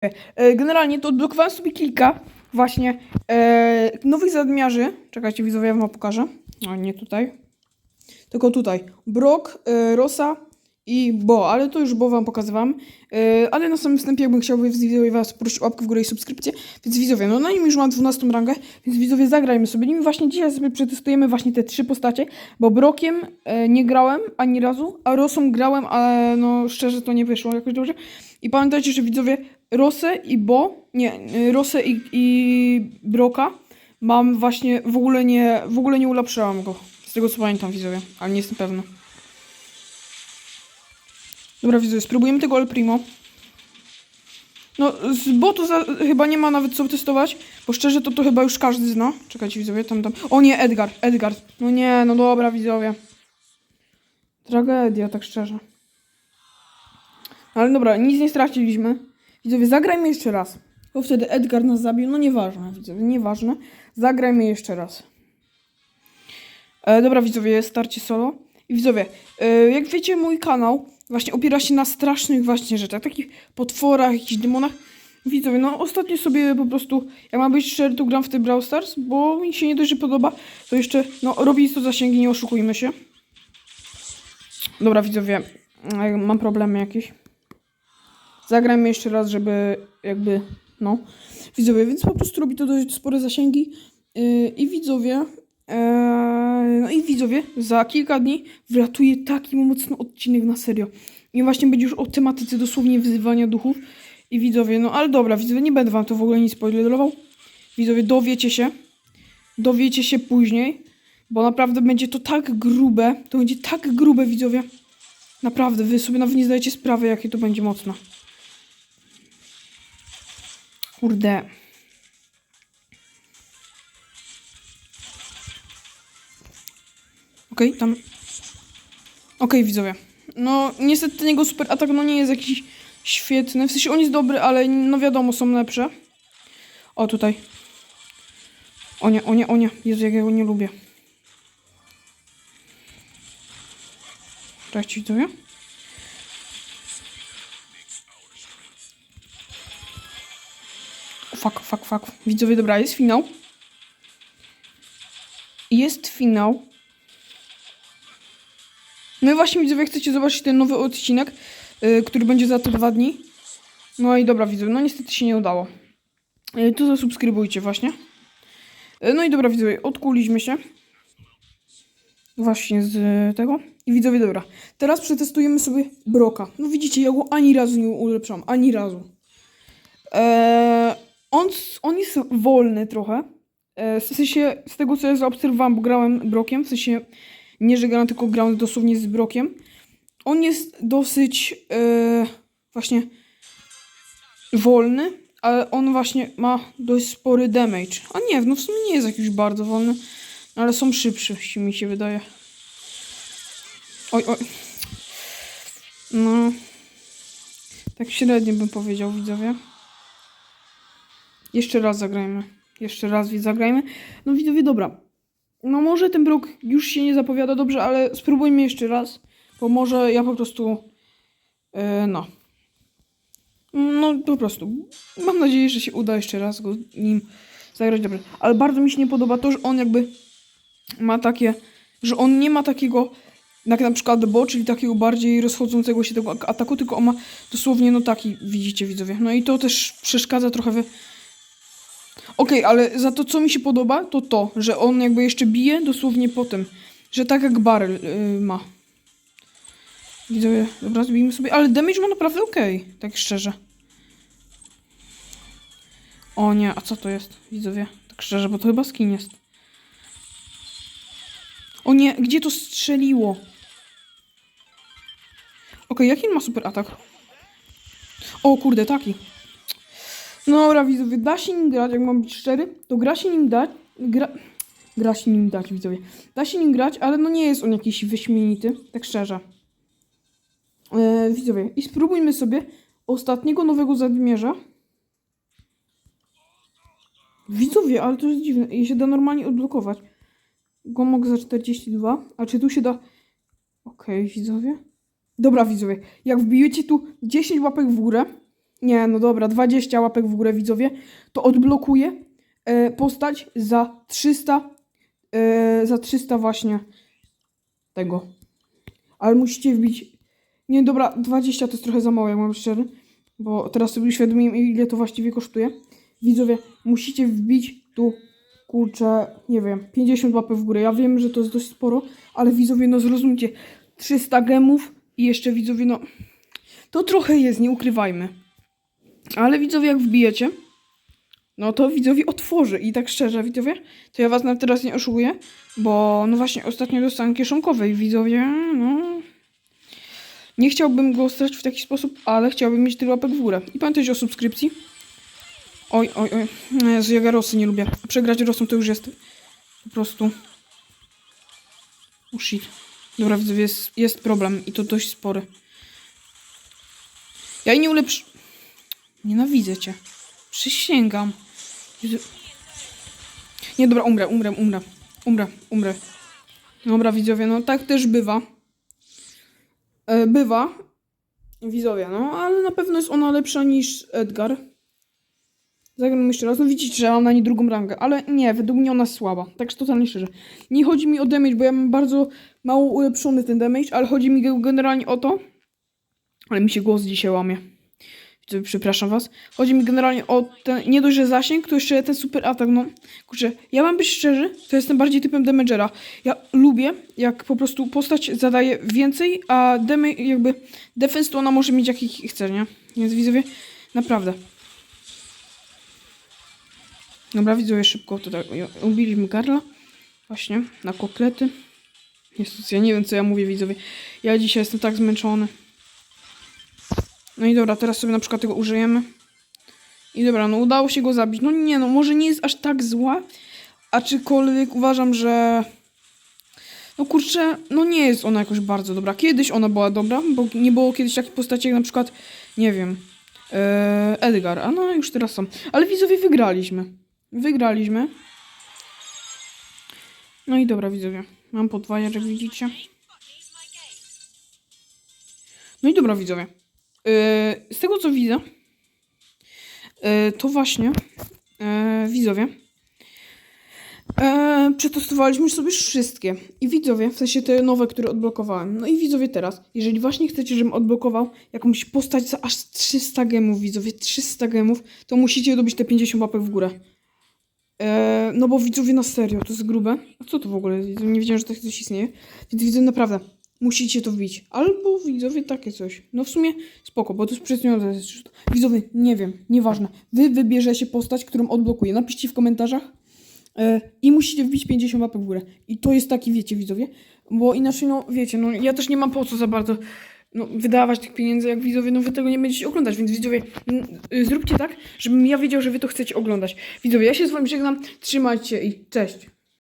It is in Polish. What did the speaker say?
E, Generalnie to odblokowałem sobie kilka właśnie e, nowych zadmiarzy. Czekajcie, widzowie, ja wam pokażę. A nie tutaj. Tylko tutaj. Brok, e, Rosa i Bo, ale to już Bo wam pokazywałem. E, ale na samym wstępie jakbym chciał widzowie was prosić o łapkę w górę i subskrypcję. Więc widzowie, no na nim już mam 12 rangę, więc widzowie zagrajmy sobie nim. Właśnie dzisiaj sobie przetestujemy właśnie te trzy postacie, bo Brokiem nie grałem ani razu, a Rosą grałem, ale no szczerze to nie wyszło jakoś dobrze. I pamiętajcie, że widzowie, Rosę i Bo, nie, Rosę i, i Broka mam właśnie, w ogóle nie, w ogóle nie ulepszyłam go. Z tego co pamiętam widzowie, ale nie jestem pewna. Dobra widzowie, spróbujemy tego El Primo. No, z botu za, chyba nie ma nawet co testować, bo szczerze to to chyba już każdy zna. Czekajcie widzowie, tam, tam. O nie, Edgar, Edgar. No nie, no dobra widzowie. Tragedia, tak szczerze. Ale dobra, nic nie straciliśmy. Widzowie, zagrajmy jeszcze raz. Bo wtedy Edgar nas zabił. No nieważne, widzowie, nieważne. Zagrajmy jeszcze raz. E, dobra, widzowie, starcie solo. I widzowie, e, jak wiecie, mój kanał właśnie opiera się na strasznych właśnie rzeczach. Takich potworach, jakichś demonach. Widzowie, no ostatnio sobie po prostu, jak mam być szczery, to gram w tym Brawl Stars, bo mi się nie dość, że podoba, to jeszcze, no, robi to zasięgi, nie oszukujmy się. Dobra, widzowie, e, mam problemy jakieś. Zagrajmy jeszcze raz, żeby jakby, no, widzowie, więc po prostu robi to dość spore zasięgi yy, i widzowie, yy, no i widzowie, za kilka dni wlatuje taki mocny odcinek na serio. I właśnie będzie już o tematyce dosłownie wyzywania duchów i widzowie, no ale dobra, widzowie, nie będę wam to w ogóle nic spoilerował. Widzowie, dowiecie się, dowiecie się później, bo naprawdę będzie to tak grube, to będzie tak grube, widzowie. Naprawdę, wy sobie nawet nie zdajecie sprawy, jakie to będzie mocne. Kurde. Okej, tam. Okej, widzowie. No, niestety ten jego super atak no nie jest jakiś świetny. W sensie on jest dobry, ale no wiadomo, są lepsze. O, tutaj. O nie, o nie, o nie. Jezu, jak ja go nie lubię. Cześć, widzowie. Fuck, fuck, fuck. Widzowie, dobra, jest finał. Jest finał. No i właśnie, widzowie, chcecie zobaczyć ten nowy odcinek, yy, który będzie za te dwa dni. No i dobra, widzowie, no niestety się nie udało. Yy, to zasubskrybujcie właśnie. Yy, no i dobra, widzowie, odkuliśmy się. Właśnie z y, tego. I widzowie, dobra. Teraz przetestujemy sobie Broka. No widzicie, ja go ani razu nie ulepszam. Ani razu. Eee, on, on jest wolny trochę. Eee, w sensie, z tego co ja zaobserwowałem, bo grałem Brokiem, w sensie nie, że grałem, tylko grałem dosłownie z Brokiem. On jest dosyć eee, właśnie wolny, ale on właśnie ma dość spory damage. A nie, no w sumie nie jest jakiś bardzo wolny, ale są szybszy, mi się wydaje. Oj, oj. No. Tak średnio bym powiedział, widzowie. Jeszcze raz zagrajmy. Jeszcze raz zagrajmy. No widzowie, dobra. No może ten brok już się nie zapowiada dobrze, ale spróbujmy jeszcze raz. Bo może ja po prostu... Yy, no. No po prostu. Mam nadzieję, że się uda jeszcze raz go nim zagrać dobrze. Ale bardzo mi się nie podoba to, że on jakby ma takie... Że on nie ma takiego jak na przykład Bo, czyli takiego bardziej rozchodzącego się tego ataku, tylko on ma dosłownie no taki, widzicie widzowie. No i to też przeszkadza trochę w Okej, ale za to, co mi się podoba, to to, że on jakby jeszcze bije dosłownie po tym. Że tak jak Baryl yy, ma. Widzowie, dobra, zbijmy sobie. Ale damage ma naprawdę okej, tak szczerze. O nie, a co to jest, widzowie? Tak szczerze, bo to chyba skin jest. O nie, gdzie to strzeliło? Okej, jaki on ma super atak? O kurde, taki. No dobra, widzowie, da się nim grać, jak mam być szczery, to gra się nim dać, gra, gra się nim dać, widzowie. Da się nim grać, ale no nie jest on jakiś wyśmienity, tak szczerze. E, widzowie, i spróbujmy sobie ostatniego nowego zadmierza. Widzowie, ale to jest dziwne, je się da normalnie odblokować. Go mogę za 42, a czy tu się da... Okej, widzowie. Dobra, widzowie, jak wbijecie tu 10 łapek w górę, Nie, no dobra, 20 łapek w górę widzowie, to odblokuję e, postać za 300, e, za 300 właśnie tego. Ale musicie wbić, nie dobra, 20 to jest trochę za mało, jak mam być szczery, bo teraz sobie uświadomiłem ile to właściwie kosztuje. Widzowie, musicie wbić tu, kurczę, nie wiem, 50 łapek w górę. Ja wiem, że to jest dość sporo, ale widzowie, no zrozumcie, 300 gemów i jeszcze widzowie, no to trochę jest, nie ukrywajmy. Ale widzowie, jak wbijecie, no to widzowie otworzy. I tak szczerze, widzowie, to ja was na teraz nie oszukuję, bo no właśnie ostatnio dostałem kieszonkowej, widzowie, no... Nie chciałbym go strać w taki sposób, ale chciałbym mieć tyle łapek w górę. I pamiętajcie o subskrypcji. Oj, oj, oj. Jezu, ja Rosy nie lubię. Przegrać Rosą to już jest po prostu... Oh shit. Dobra, widzowie, jest, jest problem i to dość spory. Ja jej nie ulepsz... Nienawidzę cię. Przysięgam. Jezu. Nie, dobra, umrę, umrę, umrę. Umrę, umrę. Dobra, widzowie, no tak też bywa. E, bywa. Widzowie, no, ale na pewno jest ona lepsza niż Edgar. Zagram jeszcze raz. No widzicie, że mam na niej drugą rangę, ale nie, według mnie ona jest słaba. Tak totalnie szczerze. Nie chodzi mi o damage, bo ja mam bardzo mało ulepszony ten damage, ale chodzi mi generalnie o to. Ale mi się głos dzisiaj łamie. Przepraszam was. Chodzi mi generalnie o ten, nie że zasięg, to jeszcze ten super atak, no. Kurczę, ja mam być szczerzy, to jestem bardziej typem damagera. Ja lubię, jak po prostu postać zadaje więcej, a damage, jakby defense to ona może mieć jaki chce, nie? Więc widzowie, naprawdę. Dobra, widzowie, szybko tutaj ubiliśmy Karla. Właśnie, na kotlety. Jezus, ja nie wiem, co ja mówię, widzowie. Ja dzisiaj jestem tak zmęczony. No i dobra, teraz sobie na przykład tego użyjemy. I dobra, no udało się go zabić. No nie, no może nie jest aż tak zła, aczkolwiek uważam, że... No kurczę, no nie jest ona jakoś bardzo dobra. Kiedyś ona była dobra, bo nie było kiedyś takich postaci jak na przykład, nie wiem, e, Edgar, a no już teraz są. Ale widzowie wygraliśmy. Wygraliśmy. No i dobra, widzowie. Mam podwajacz, jak widzicie. No i dobra, widzowie. Yy, z tego co widzę, yy, to właśnie yy, widzowie yy, przetestowaliśmy sobie wszystkie. I widzowie, w sensie te nowe, które odblokowałem. No i widzowie teraz, jeżeli właśnie chcecie, żebym odblokował jakąś postać za aż 300 gemów, widzowie, 300 gemów, to musicie dobić te 50 łapek w górę. Eee, no bo widzowie na serio, to jest grube. A co to w ogóle jest? Nie wiedziałem, że takie coś istnieje. Więc widzę naprawdę, musicie to wbić. Albo widzowie takie coś. No w sumie spoko, bo to jest przecenione. Widzowie, nie wiem, nieważne. Wy wybierzecie postać, którą odblokuję. Napiszcie w komentarzach. E, I musicie wbić 50 łapek w górę. I to jest taki, wiecie, widzowie. Bo inaczej, no wiecie, no ja też nie mam po co za bardzo no, wydawać tych pieniędzy, jak widzowie, no wy tego nie będziecie oglądać, więc widzowie, mm, y, zróbcie tak, żebym ja wiedział, że wy to chcecie oglądać. Widzowie, ja się z wami żegnam, trzymajcie i cześć.